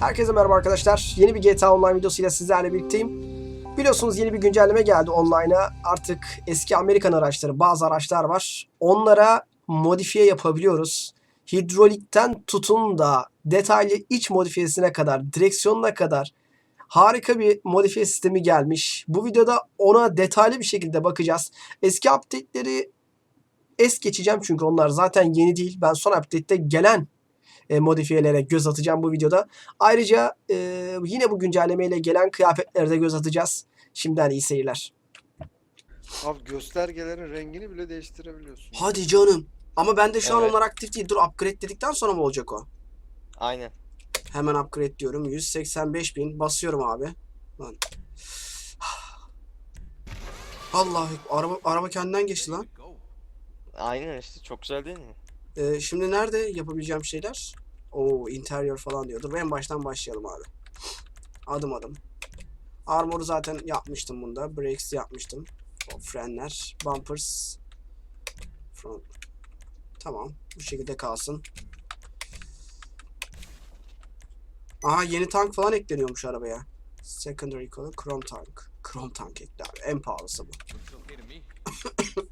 Herkese merhaba arkadaşlar. Yeni bir GTA Online videosuyla sizlerle birlikteyim. Biliyorsunuz yeni bir güncelleme geldi online'a. Artık eski Amerikan araçları, bazı araçlar var. Onlara modifiye yapabiliyoruz. Hidrolikten tutun da detaylı iç modifiyesine kadar, direksiyonuna kadar harika bir modifiye sistemi gelmiş. Bu videoda ona detaylı bir şekilde bakacağız. Eski update'leri es geçeceğim çünkü onlar zaten yeni değil. Ben son update'te gelen e, modifiyelere göz atacağım bu videoda. Ayrıca e, yine bu güncellemeyle gelen kıyafetlere de göz atacağız. Şimdiden iyi seyirler. Abi göstergelerin rengini bile değiştirebiliyorsun. Hadi canım. Ama bende şu an Evet. onlar aktif değil. Dur upgrade dedikten sonra mı olacak o? Aynen. Hemen upgrade diyorum. 185 bin. Basıyorum abi. Lan. Allah araba araba kendinden geçti lan. Aynen işte çok güzel değil mi? Ee, şimdi nerede yapabileceğim şeyler? O interior falan diyor. Dur en baştan başlayalım abi. Adım adım. Armor'u zaten yapmıştım bunda. Brakes yapmıştım. O frenler, bumpers, front. Tamam. Bu şekilde kalsın. Aha yeni tank falan ekleniyormuş arabaya. Secondary color chrome tank. Chrome tank ekli abi. En pahalısı bu.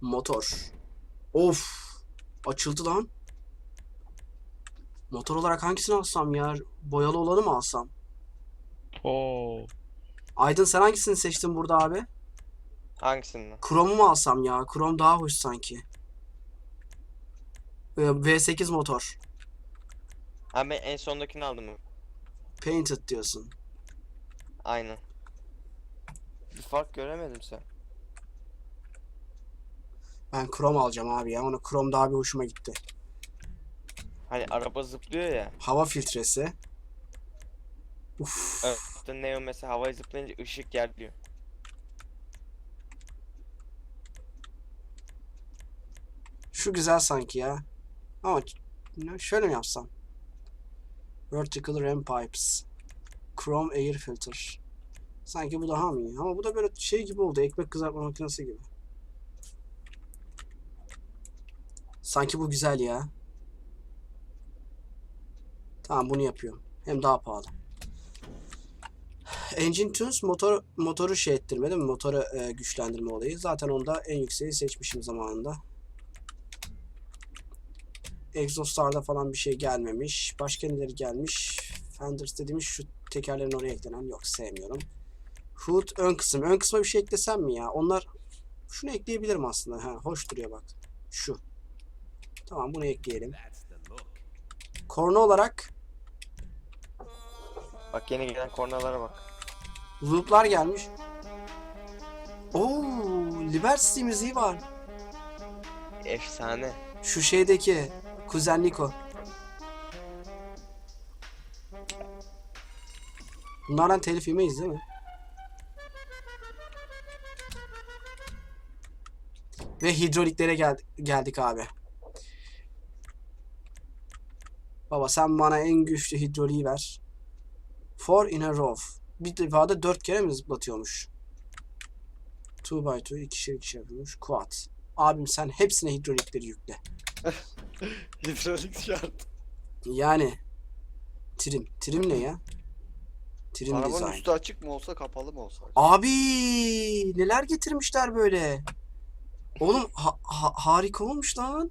Motor. Of. Açıldı lan. Motor olarak hangisini alsam ya? Boyalı olanı mı alsam? Oo. Aydın sen hangisini seçtin burada abi? Hangisinden? Chrome'u mu alsam ya? Chrome daha hoş sanki. Ee, V8 motor. Ha ben en sondakini aldım mı? Painted diyorsun. Aynen. Bir fark göremedim sen. Ben Chrome alacağım abi ya. Ona Chrome daha bir hoşuma gitti. Hani araba zıplıyor ya. Hava filtresi. Uf. Evet. İşte Neo mesela havaya zıplayınca ışık geriliyor. Şu güzel sanki ya. Ama şöyle mi yapsam? Vertical Ram Pipes. Chrome Air Filter. Sanki bu daha mı iyi? Ama bu da böyle şey gibi oldu. Ekmek kızartma makinesi gibi. Sanki bu güzel ya. Tamam bunu yapıyorum. Hem daha pahalı. Engine Tunes motor, motoru şey ettirme değil mi? Motoru e, güçlendirme olayı. Zaten onda en yükseği seçmişim zamanında. Exhaust'larda falan bir şey gelmemiş. Başka neleri gelmiş? Fenders dediğimiz şu tekerlerin oraya eklenen yok sevmiyorum. Hood ön kısım. Ön kısma bir şey eklesem mi ya? Onlar şunu ekleyebilirim aslında. Ha, hoş duruyor bak. Şu. Tamam bunu ekleyelim. Korna olarak Bak yeni gelen kornalara bak. loop'lar gelmiş. Oo, Liberty müziği var. Efsane. Şu şeydeki Kuzen Niko. Bunlardan telif yemeyiz değil mi? Ve hidroliklere gel geldik abi. Baba sen bana en güçlü hidroliği ver. Four in a row. Bir defada dört kere mi zıplatıyormuş? Two by two, ikişer ikişer yapıyormuş. Quad. Abim sen hepsine hidrolikleri yükle. Hidrolik şart. Yani trim. Trim ne ya? Trim Arabanın design. üstü açık mı olsa kapalı mı olsa? Abi neler getirmişler böyle. Oğlum ha- ha- harika olmuş lan.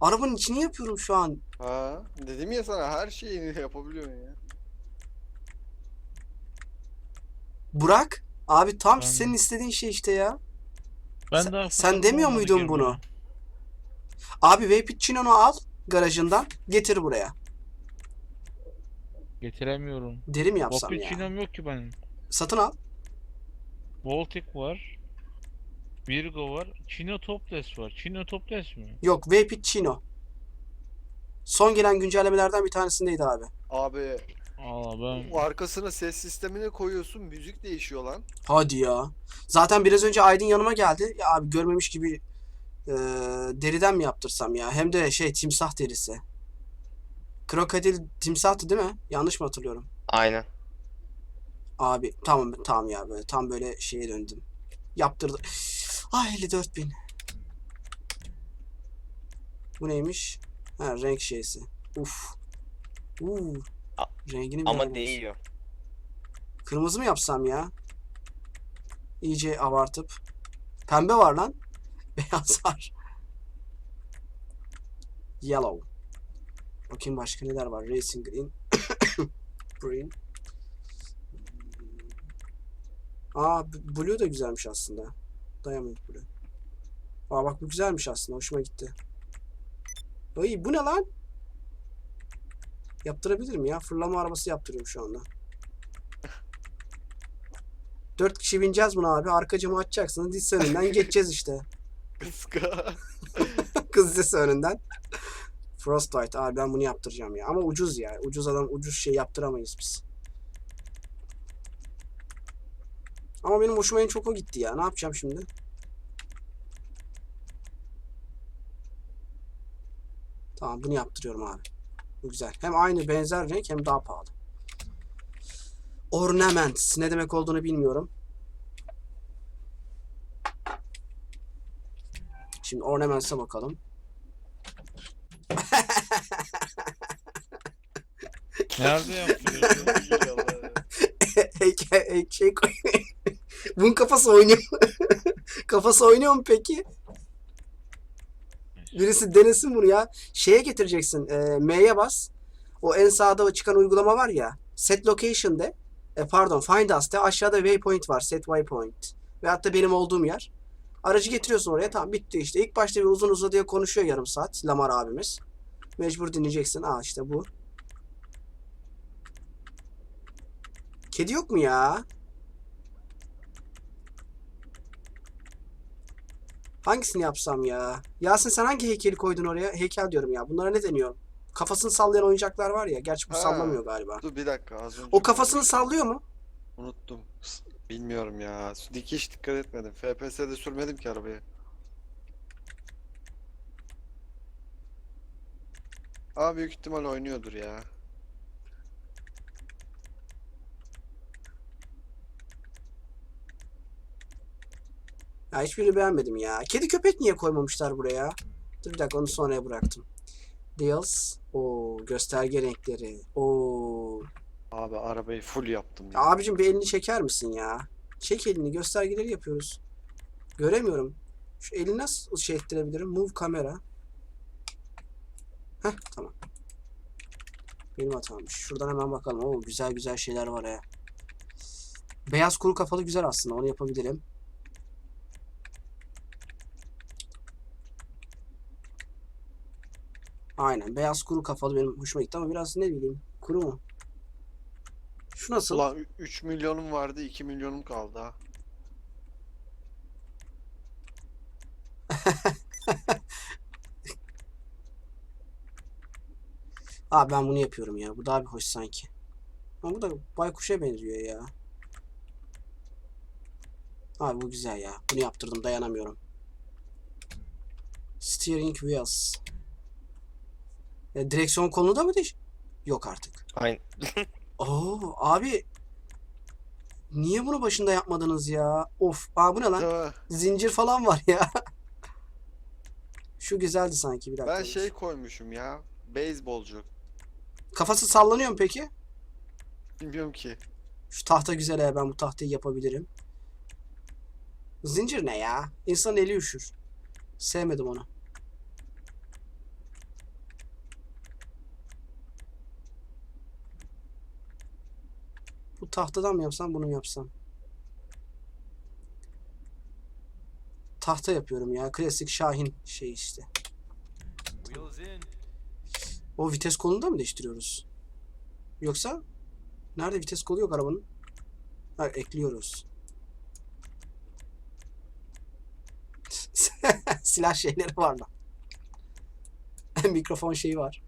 Arabanın içini yapıyorum şu an. Ha, dedim ya sana her şeyi yapabiliyorsun ya. Burak abi tam Ben- senin istediğin şey işte ya. Ben Sen- daha sen demiyor muydun girmeye. bunu? Abi Vapidchino'nu al garajından getir buraya. Getiremiyorum. Deri mi yapsam ya? Cappuccino'm yok ki benim. Satın al. Baltic var. Virgo var. Chino Topless var. Chino Topless mi? Yok Vapidchino. Son gelen güncellemelerden bir tanesindeydi abi. Abi Aa ben bu arkasına ses sistemini koyuyorsun müzik değişiyor lan. Hadi ya. Zaten biraz önce Aydın yanıma geldi. Ya abi görmemiş gibi e, deriden mi yaptırsam ya? Hem de şey timsah derisi. Krokodil timsahtı değil mi? Yanlış mı hatırlıyorum? Aynen. Abi tamam tamam ya böyle tam böyle şeye döndüm. Yaptırdı. Ay 54 bin. Bu neymiş? Ha renk şeysi. Uf. Uuu. Rengini Ama değiyor. Kırmızı mı yapsam ya? İyice abartıp. Pembe var lan. Beyaz var. Yellow. Bakayım başka neler var. Racing Green. Green. Aa Blue da güzelmiş aslında. Diamond Blue. Aa bak bu güzelmiş aslında. Hoşuma gitti. Ay bu ne lan? Yaptırabilirim ya. Fırlama arabası yaptırıyorum şu anda. Dört kişi bineceğiz buna abi. Arka camı açacaksınız. Diz önünden geçeceğiz işte. Kıska. Kız sesi önünden. Frostbite. Abi ben bunu yaptıracağım ya. Ama ucuz ya. Ucuz adam ucuz şey yaptıramayız biz. Ama benim hoşuma en çok o gitti ya. Ne yapacağım şimdi? Tamam bunu yaptırıyorum abi. Bu güzel. Hem aynı benzer renk hem daha pahalı. Ornaments. Ne demek olduğunu bilmiyorum. Şimdi ornaments'e bakalım. Nerede yaptırıyorsun? Heykel, hey- şey koy. Bunun kafası oynuyor. kafası oynuyor mu peki? Birisi denesin bunu ya. Şeye getireceksin. E, M'ye bas. O en sağda çıkan uygulama var ya. Set location de. E, pardon find us de. Aşağıda waypoint var. Set waypoint. Ve hatta benim olduğum yer. Aracı getiriyorsun oraya. Tamam bitti işte. İlk başta bir uzun uzadıya konuşuyor yarım saat. Lamar abimiz. Mecbur dinleyeceksin. Aa işte bu. Kedi yok mu ya? Hangisini yapsam ya? Yasin sen hangi heykeli koydun oraya? Heykel diyorum ya. Bunlara ne deniyor? Kafasını sallayan oyuncaklar var ya. Gerçi bu Ha. sallamıyor galiba. Dur bir dakika az önce. O kafasını sallıyor mu? Unuttum. Bilmiyorum ya. Dikiş dikkat etmedim. FPS'de sürmedim ki arabayı. Ama büyük ihtimal oynuyordur ya. Ya hiçbirini beğenmedim ya. Kedi köpek niye koymamışlar buraya? Dur bir dakika onu sonraya bıraktım. Deals. O gösterge renkleri. O Abi arabayı full yaptım ya. abicim bir elini çeker misin ya? Çek elini göstergeleri yapıyoruz. Göremiyorum. Şu eli nasıl şey ettirebilirim? Move kamera. Heh tamam. Benim hatammış. Şuradan hemen bakalım. Oo güzel güzel şeyler var ya. Beyaz kuru kafalı güzel aslında. Onu yapabilirim. Aynen. Beyaz kuru kafalı benim hoşuma gitti ama biraz ne bileyim. Kuru mu? Şu nasıl? Ulan 3 milyonum vardı 2 milyonum kaldı ha. Abi ben bunu yapıyorum ya. Bu daha bir hoş sanki. Ama bu da baykuşa benziyor ya. Abi bu güzel ya. Bunu yaptırdım dayanamıyorum. Steering wheels. E, direksiyon kolunu da mı değiş? Yok artık. Aynen. Oo abi. Niye bunu başında yapmadınız ya? Of. Aa bu ne lan? Zincir falan var ya. Şu güzeldi sanki bir dakika. ben şey koymuşum ya. Beyzbolcu. Kafası sallanıyor mu peki? Bilmiyorum ki. Şu tahta güzel ya ben bu tahtayı yapabilirim. Zincir ne ya? İnsan eli üşür. Sevmedim onu. Tahtadan mı yapsam bunu mu yapsam? Tahta yapıyorum ya. Klasik Şahin şey işte. O vites kolunu da mı değiştiriyoruz? Yoksa Nerede vites kolu yok arabanın? Ha, ekliyoruz. Silah şeyleri var lan. Mikrofon şeyi var.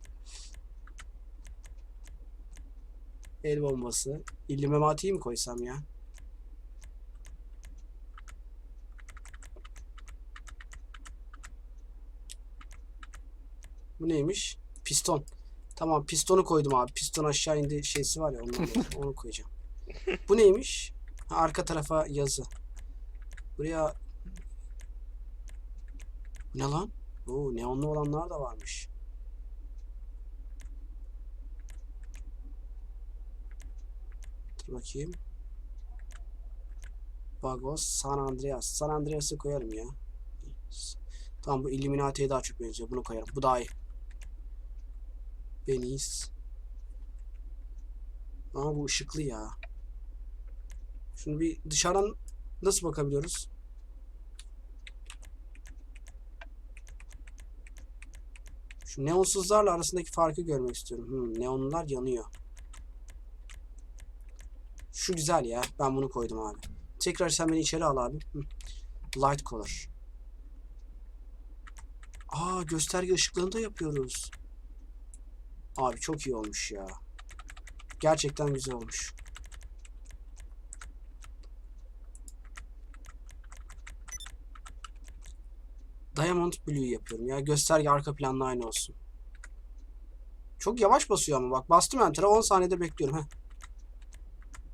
El bombası. İlli mematiyi mi koysam ya? Bu neymiş? Piston. Tamam pistonu koydum abi. Piston aşağı indi şeysi var ya ondan onu koyacağım. Bu neymiş? Ha, arka tarafa yazı. Buraya Bu ne lan? Oo, neonlu olanlar da varmış. Bakayım. Bagos, San Andreas. San Andreas'ı koyarım ya. Tamam bu Illuminati'ye daha çok benziyor. Bunu koyarım. Bu daha iyi. Venice. Ama bu ışıklı ya. Şunu bir dışarıdan nasıl bakabiliyoruz? Şu neonsuzlarla arasındaki farkı görmek istiyorum. Hmm, neonlar yanıyor. Şu güzel ya. Ben bunu koydum abi. Tekrar sen beni içeri al abi. Light color. Aa gösterge ışıklarını da yapıyoruz. Abi çok iyi olmuş ya. Gerçekten güzel olmuş. Diamond Blue yapıyorum ya. Gösterge arka planla aynı olsun. Çok yavaş basıyor ama bak. Bastım enter'a 10 saniyede bekliyorum. Heh.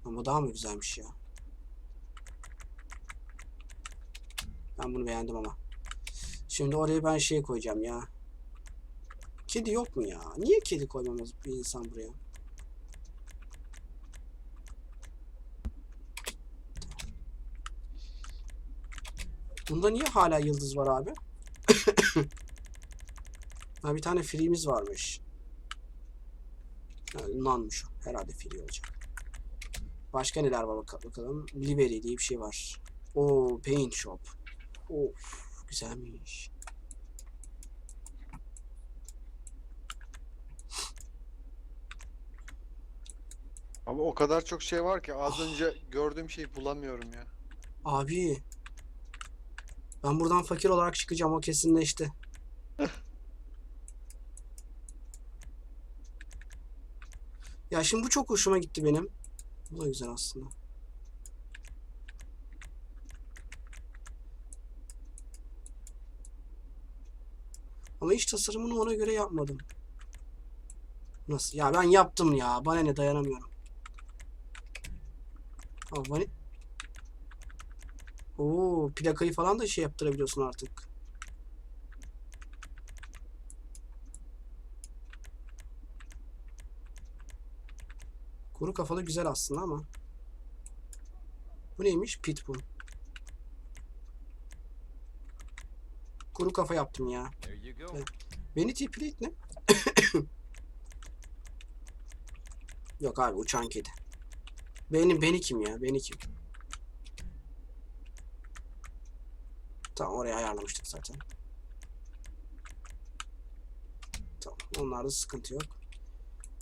Bu daha mı güzelmiş ya? Ben bunu beğendim ama. Şimdi oraya ben şey koyacağım ya. Kedi yok mu ya? Niye kedi koymamız bir insan buraya? Bunda niye hala yıldız var abi? ha bir tane free'miz varmış. Nun'muş o. Herhalde free olacak. Başka neler var bak- bakalım. Livery diye bir şey var. O Paint Shop. Of güzelmiş. Ama o kadar çok şey var ki az önce gördüğüm şeyi bulamıyorum ya. Abi. Ben buradan fakir olarak çıkacağım o kesinleşti. ya şimdi bu çok hoşuma gitti benim. Bu da güzel aslında. Ama iç tasarımını ona göre yapmadım. Nasıl? Ya ben yaptım ya. Bana ne dayanamıyorum. Aa, bana... Plakayı falan da şey yaptırabiliyorsun artık. Kuru kafalı güzel aslında ama. Bu neymiş? Pitbull. Kuru kafa yaptım ya. Vanity Plate ne? Yok abi uçan kedi. Beni, beni kim ya? Beni kim? Tamam oraya ayarlamıştık zaten. Tamam onlarda sıkıntı yok.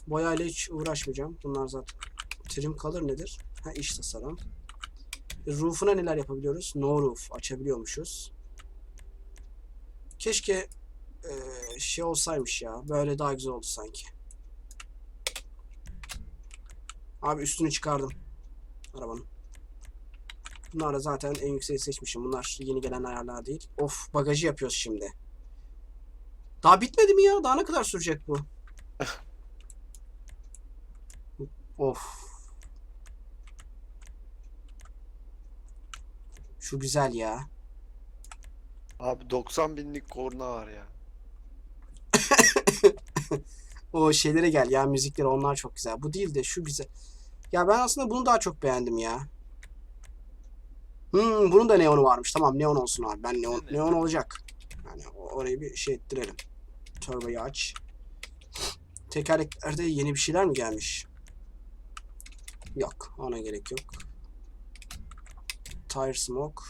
Boyayla hiç uğraşmayacağım. Bunlar zaten trim color nedir? Ha iş tasarım. Roof'una neler yapabiliyoruz? No roof açabiliyormuşuz. Keşke eee, şey olsaymış ya. Böyle daha güzel oldu sanki. Abi üstünü çıkardım. Arabanın. Bunlar da zaten en yükseği seçmişim. Bunlar yeni gelen ayarlar değil. Of bagajı yapıyoruz şimdi. Daha bitmedi mi ya? Daha ne kadar sürecek bu? of. Şu güzel ya. Abi 90 binlik korna var ya. O şeylere gel ya müzikleri onlar çok güzel. Bu değil de şu güzel. Ya ben aslında bunu daha çok beğendim ya. Hmm, bunun da neonu varmış. Tamam neon olsun abi. Ben neon, neon olacak. Yani orayı bir şey ettirelim. Turboyu aç. Tekerleklerde yeni bir şeyler mi gelmiş? Yok. Ona gerek yok. Tire smoke.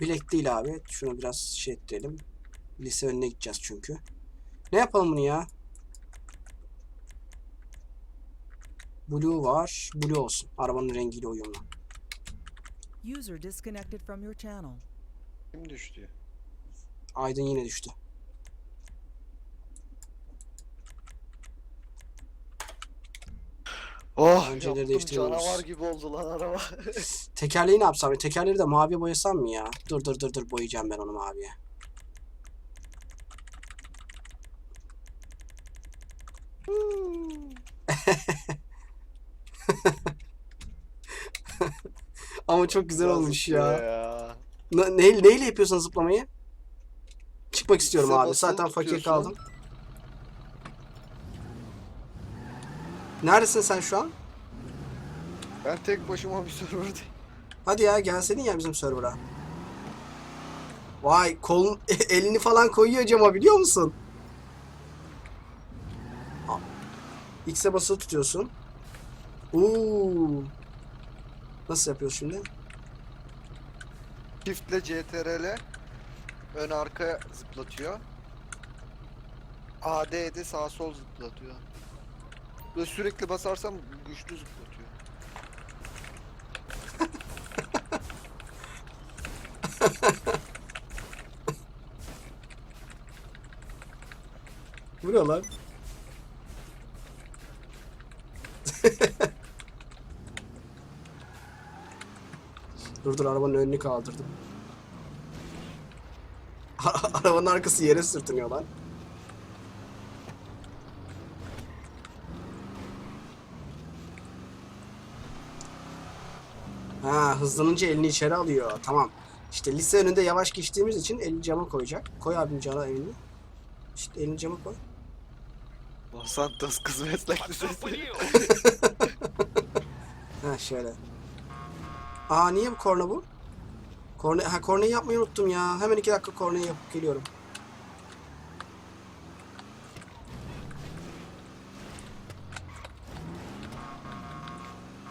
Bilek değil abi. Şunu biraz şey ettirelim. Lise önüne gideceğiz çünkü. Ne yapalım bunu ya? Blue var. Blue olsun. Arabanın rengiyle uyumlu. User disconnected from your channel. Kim düştü? Aydın yine düştü. Oh Önceleri değiştiriyoruz. canavar gibi oldu lan araba. Tekerleği ne yapsam? Tekerleri de maviye boyasam mı ya? Dur dur dur dur boyayacağım ben onu maviye. Ama çok güzel Biraz olmuş ya. ya. Ne, neyle, neyle yapıyorsun zıplamayı? Çıkmak istiyorum X'e abi. Zaten fakir kaldım. Neredesin sen şu an? Ben tek başıma bir serverdayım. Hadi ya gelseydin ya bizim server'a. Vay kolun elini falan koyuyor cama biliyor musun? X'e basılı tutuyorsun. Uuu. Nasıl yapıyorsun şimdi? Çiftle CTRL ön arka zıplatıyor. AD'de sağ sol zıplatıyor. Böyle sürekli basarsam güçlü zıplatıyor. Ne lan? dur dur arabanın önünü kaldırdım. Arabanın arkası yere sürtünüyor lan. Ha hızlanınca elini içeri alıyor. Tamam. İşte lise önünde yavaş geçtiğimiz için elini cama koyacak. Koy abim cana elini. İşte elini cama koy. Los Santos kız meslek lisesi. Ha şöyle. Aa niye bu korna bu? Korne, ha korneyi yapmayı unuttum ya. Hemen iki dakika korneyi yapıp geliyorum.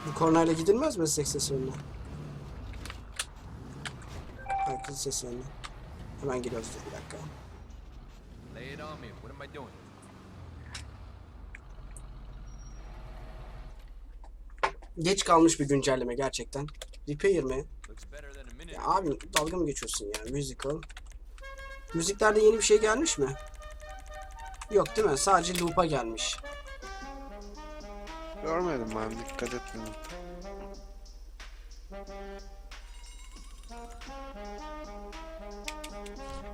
Bu kornayla gidilmez mi meslek sesi önüne? Kız sesi önüne. Hemen geliyoruz dur bir dakika. Lay it on me. What am I doing? Geç kalmış bir güncelleme gerçekten. Repair mi? Ya abi dalga mı geçiyorsun ya? Musical. Müziklerde yeni bir şey gelmiş mi? Yok değil mi? Sadece loop'a gelmiş. Görmedim ben dikkat etmedim.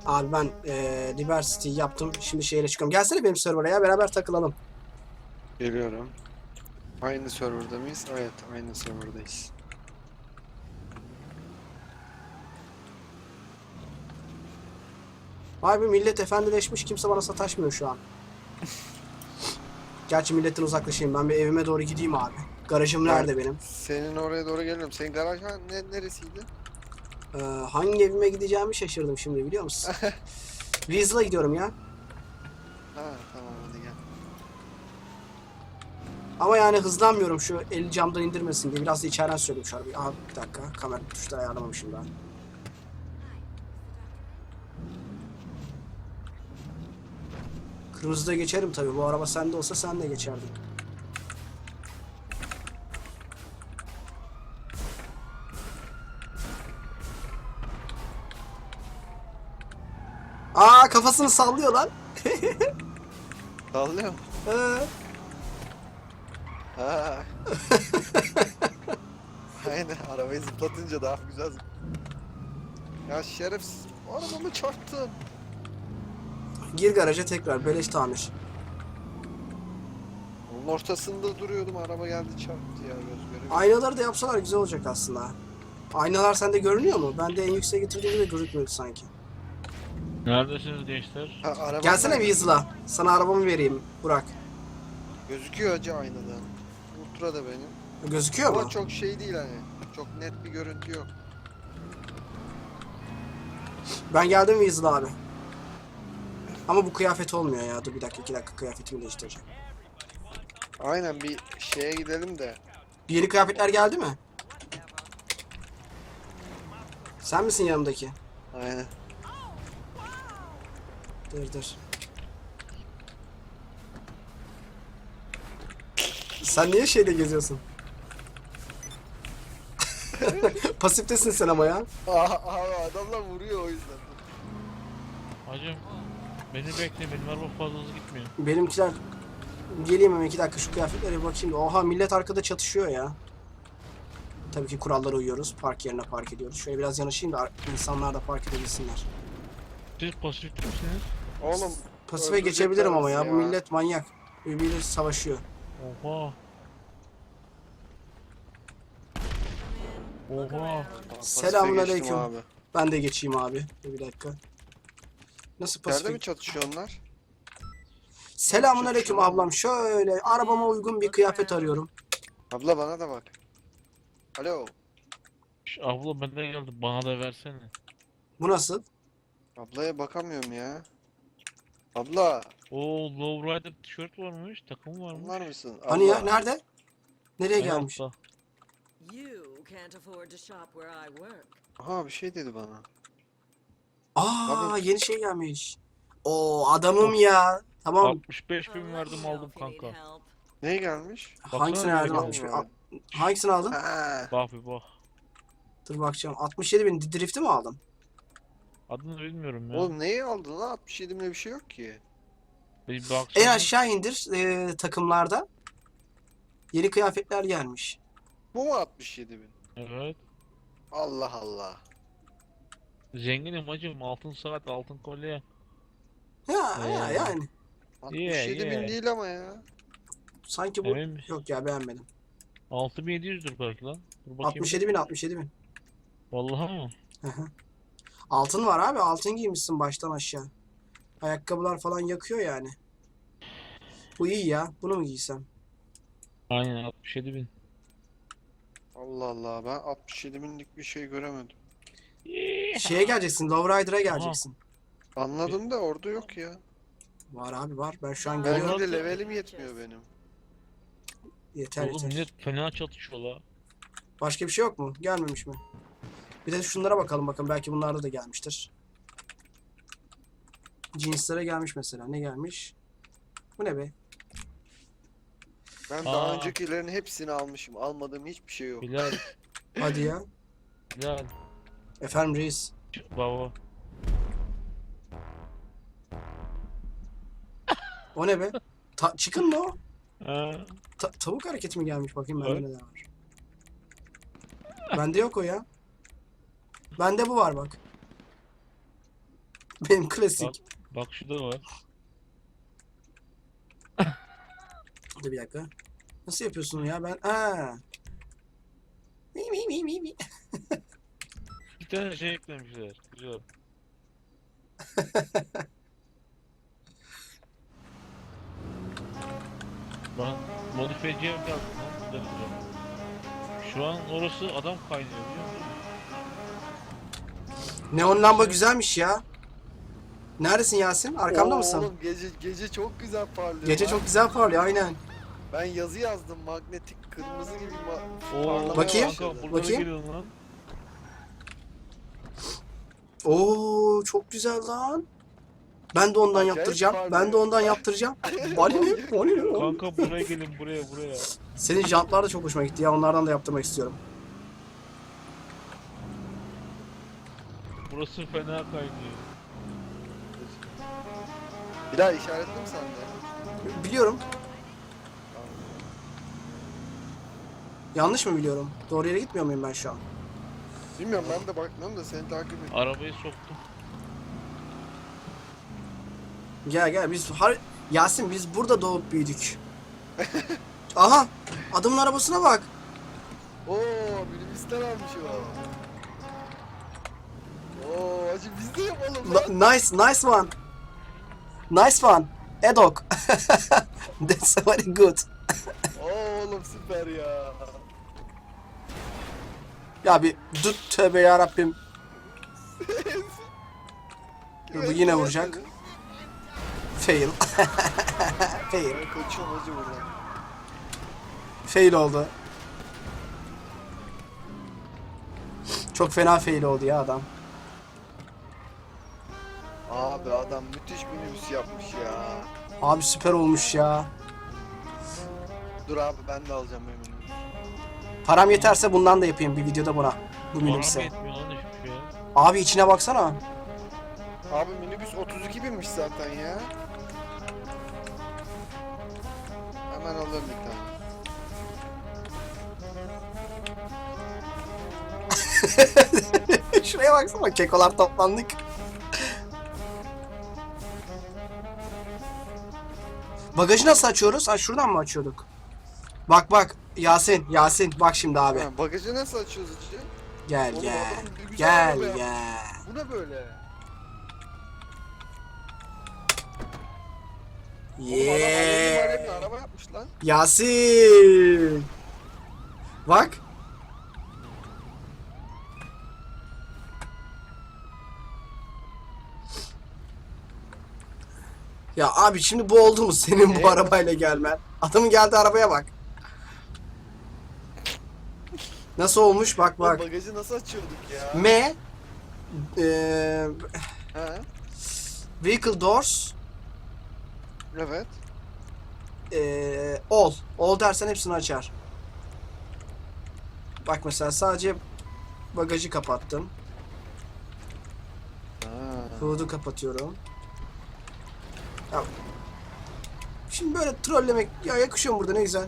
Abi ben eee Diversity yaptım. Şimdi şehre çıkıyorum. Gelsene benim server'a ya. Beraber takılalım. Geliyorum. Aynı serverda mıyız? Evet aynı serverdayız. Be millet efendileşmiş. Kimse bana sataşmıyor şu an. Gerçi milletten uzaklaşayım. Ben bir evime doğru gideyim abi. Garajım nerede benim? Senin oraya doğru geliyorum. Senin garaj ne, neresiydi? Eee, hangi evime gideceğimi şaşırdım şimdi biliyor musun? Weasel'a gidiyorum ya. Ha tamam hadi gel. Ama yani hızlanmıyorum şu eli camdan indirmesin diye. Biraz da içeriden söyleyeyim şu arabayı. Aha bir dakika. Kamera tuşları ayarlamamışım daha. Kırmızıda geçerim tabii. Bu araba sende olsa sen de geçerdin. Aa kafasını sallıyor lan. Sallıyor mu? Ha. Aynen arabayı zıplatınca daha güzel zıp- Ya şerefsiz arabamı çarptın. gir garaja tekrar. Beleş tamir. Onun ortasında duruyordum araba geldi çarptı ya göre. Aynaları da yapsalar güzel olacak aslında. Aynalar sende görünüyor mu? Ben de en yükseğe getirdiğimde gözükmüyordu sanki. Neredesiniz gençler? Ha, araba Gelsene bir hızla. Sana arabamı vereyim Burak. Gözüküyor acı aynadan. Ultra da benim. Gözüküyor mu? Ama çok şey değil hani. Çok net bir görüntü yok. Ben geldim Weasel abi. Ama bu kıyafet olmuyor ya. Dur bir dakika iki dakika kıyafetimi değiştireceğim. Aynen bir şeye gidelim de. Yeni kıyafetler geldi mi? Sen misin yanımdaki? Aynen. Dur dur. Sen niye şeyde geziyorsun? Pasiftesin sen ama ya. Aha, adamlar vuruyor o yüzden. Hacım beni bekle benim araba fazla hızlı gitmiyor. Benimkiler geleyim hemen iki dakika şu kıyafetlere bir bakayım. da. Oha millet arkada çatışıyor ya. Tabii ki kurallara uyuyoruz. Park yerine park ediyoruz. Şöyle biraz yanaşayım da ar- insanlar da park edebilsinler. Siz pasifte misiniz? Oğlum Pasife geçebilirim ama ya. bizi Bu ya. millet manyak. Birbiriyle savaşıyor. Oha. Oha. Selamünaleyküm. abi. Ben de geçeyim abi. Bir dakika. Nasıl Nerede mi çatışıyor onlar? Selamünaleyküm ablam. Şöyle arabama uygun bir kıyafet arıyorum. Abla bana da bak. Alo. Şş, abla benden geldi bana da versene. Bu nasıl? Ablaya bakamıyorum ya. Abla, Oo Lowrider tişört varmış, takım varmış. anlar mısın? Hani ya Abla. nerede? Nereye gelmiş? altta. You can't afford to shop where I work. Aha bir şey dedi bana. Aa Abi- yeni şey gelmiş. Oo adamım ya. Tamam. 65 bin verdim aldım kanka. Ne gelmiş? Hangisini Baksana verdin? bir 60 bin. Allah. Al- Hangisini aldın? Ha. Bak bir bak. Dur bakacağım. 67 bin drift'i mi aldın? Adını bilmiyorum ya. Oğlum neyi aldın lan? 67 bile bir şey yok ki. Bir baksana. En aşağı indir e, takımlarda. Yeni kıyafetler gelmiş. Bu mu 67 bin? Evet. Allah Allah. Zenginim hacım altın saat, altın kolye. Ya, ya Ee. yani. 67 bin yeah. değil ama ya. Sanki bu Emin misin? yok ya beğenmedim. 6700'dür belki lan. Dur bakayım. 67 bin 67 bin. Vallahi mı? Hı hı. Altın var abi. Altın giymişsin baştan aşağı. Ayakkabılar falan yakıyor yani. Bu iyi ya. Bunu mu giysem? Aynen 67 bin. Allah Allah ben 67 binlik bir şey göremedim. Şeye geleceksin. Lowrider'a geleceksin. Anladım da orada yok ya. Var abi var. Ben şu an Ben görüyorum. de levelim yetmiyor benim. Yeter Oğlum yeter. millet fena çatışıyor la. Başka bir şey yok mu? Gelmemiş mi? Bir de şunlara bakalım bakın. Belki bunlarda da gelmiştir. Jeanslere gelmiş mesela. Ne gelmiş? Bu ne be? Ben daha Aa. öncekilerin hepsini almışım. Almadığım hiçbir şey yok. Bilal, Hadi ya. Bilal. Efendim reis. Baba. O ne be? Ta çıkın mı o? Ha, Ta- tavuk hareketi mi gelmiş? Bakayım bende Evet. neler var. Bende yok o ya. Bende bu var bak. Benim klasik. bak şu da var. Dur bir dakika. Nasıl yapıyorsun ya? Ben ha. Mi mi mi mi mi. Bir tane şey eklemişler. Güzel. Modifiyeciye lan. Güzel güzel. Şu an orası adam kaynıyor biliyor musun? Neon lamba güzelmiş ya. Neredesin Yasin? Arkamda Oo, mısın? Oğlum gece gece çok güzel parlıyor. Gece lan. çok güzel parlıyor aynen. Ben yazı yazdım magnetik kırmızı gibi ma- Oo, Bakayım. Kanka Bakayım. Oo çok güzel lan. Ben de ondan Acayip yaptıracağım. parlıyor. Ben de ondan yaptıracağım. Bari ne? Bari ne? Kanka buraya gelin buraya buraya. Senin jantlar da çok hoşuma gitti ya. Onlardan da yaptırmak istiyorum. Burası fena kaynıyor. Bir daha işaretli mi sende? Biliyorum. Yanlış mı biliyorum? Doğru yere gitmiyor muyum ben şu an? Bilmiyorum ben de bakmıyorum da seni takip ediyorum. Arabayı soktum. Gel gel biz har Yasin biz burada doğup büyüdük. Aha! Adamın arabasına bak. Oo minibüsten almış o. Oo acı biz de yapalım lan. Nice, nice one. Nice one. Edok. That's very good. Oo oğlum süper ya. Ya bir dur tövbe ya Rabbim. Bu yine vuracak. Fail. Fail. Kaçıyorum buradan. Fail oldu. Çok fena fail oldu ya adam. Abi adam müthiş minibüs yapmış ya. Abi süper olmuş ya. Dur abi ben de alacağım bu minibüs. Param yeterse bundan da yapayım bir videoda buna. Bu minibüse. yetmiyor lan hiçbir şey. Abi içine baksana. Abi minibüs 32 binmiş zaten ya. Hemen alıyorum bir tane. Şuraya baksana kekolar toplandık. Bagajı nasıl açıyoruz? Ha şuradan mı açıyorduk? Bak bak Yasin, Yasin bak şimdi abi. Ha, bagajı nasıl açıyoruz içi? Gel Oğlum gel. adam güzel Gel araba yapmış. gel. Bu ne böyle? Oğlum adam araba yapmış lan. Yasin. Bak. Ya abi şimdi bu oldu mu senin bu arabayla gelmen? Adamın geldi arabaya bak. Nasıl olmuş bak Lan bak. bagajı nasıl açıyorduk ya? M He? Vehicle Doors Evet. eee All. All dersen hepsini açar. Bak mesela sadece bagajı kapattım. Ha. Hood'u kapatıyorum. Ya. Şimdi böyle trollemek ya yakışıyor mu burada ne güzel.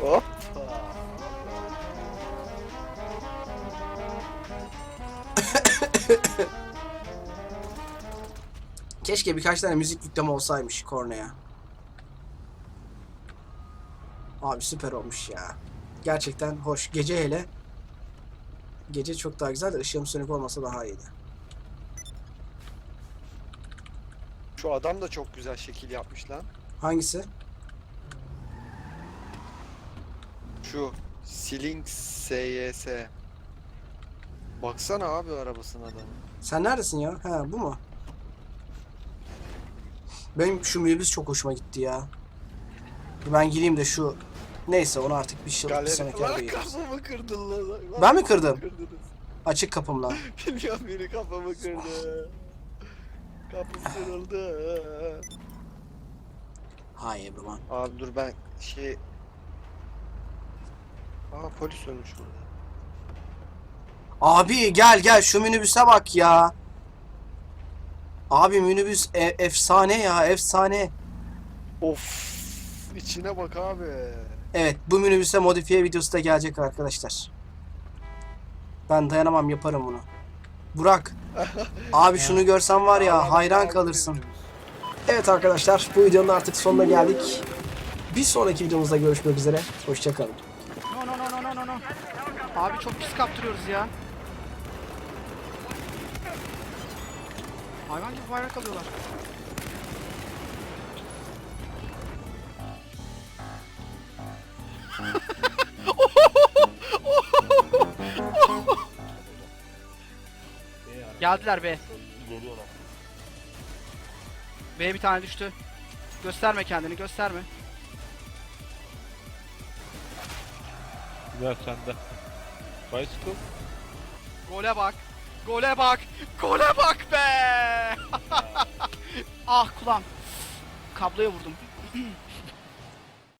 Hop. Keşke birkaç tane müzik yükleme olsaymış kornaya. Abi süper olmuş ya. Gerçekten hoş. Gece hele. Gece çok daha güzel de ışığım sönük olmasa daha iyiydi. Şu adam da çok güzel şekil yapmış lan. Hangisi? Şu Siling SYS. Baksana abi arabasına adamın. Sen neredesin ya? Ha bu mu? Benim şu minibüs çok hoşuma gitti ya. Ben gireyim de şu neyse onu artık bir şey bir sonraki arada gireriz. kafamı kırdın lan. Lan Ben mi kırdım? Kırdınız. Açık kapımla. Bilmiyorum biri kafamı kırdı. Kapım kırıldı. Hay everyone. Abi dur ben şey... Aa polis ölmüş burada. Abi gel gel şu minibüse bak ya. Abi minibüs e- efsane ya efsane. Of içine bak abi. Evet bu minibüse modifiye videosu da gelecek arkadaşlar. Ben dayanamam yaparım bunu. Burak. Abi şunu görsen var ya hayran kalırsın. Evet arkadaşlar bu videonun artık sonuna geldik. Bir sonraki videomuzda görüşmek üzere. Hoşçakalın. No no no no no no no. Abi çok pis kaptırıyoruz ya. Hayvan gibi bayrak alıyorlar. Geldiler be. B bir tane düştü. Gösterme kendini gösterme. Güzel sende. Bicycle. Gole bak. Gole bak. Gole bak be. ah kulağım. Kabloya vurdum.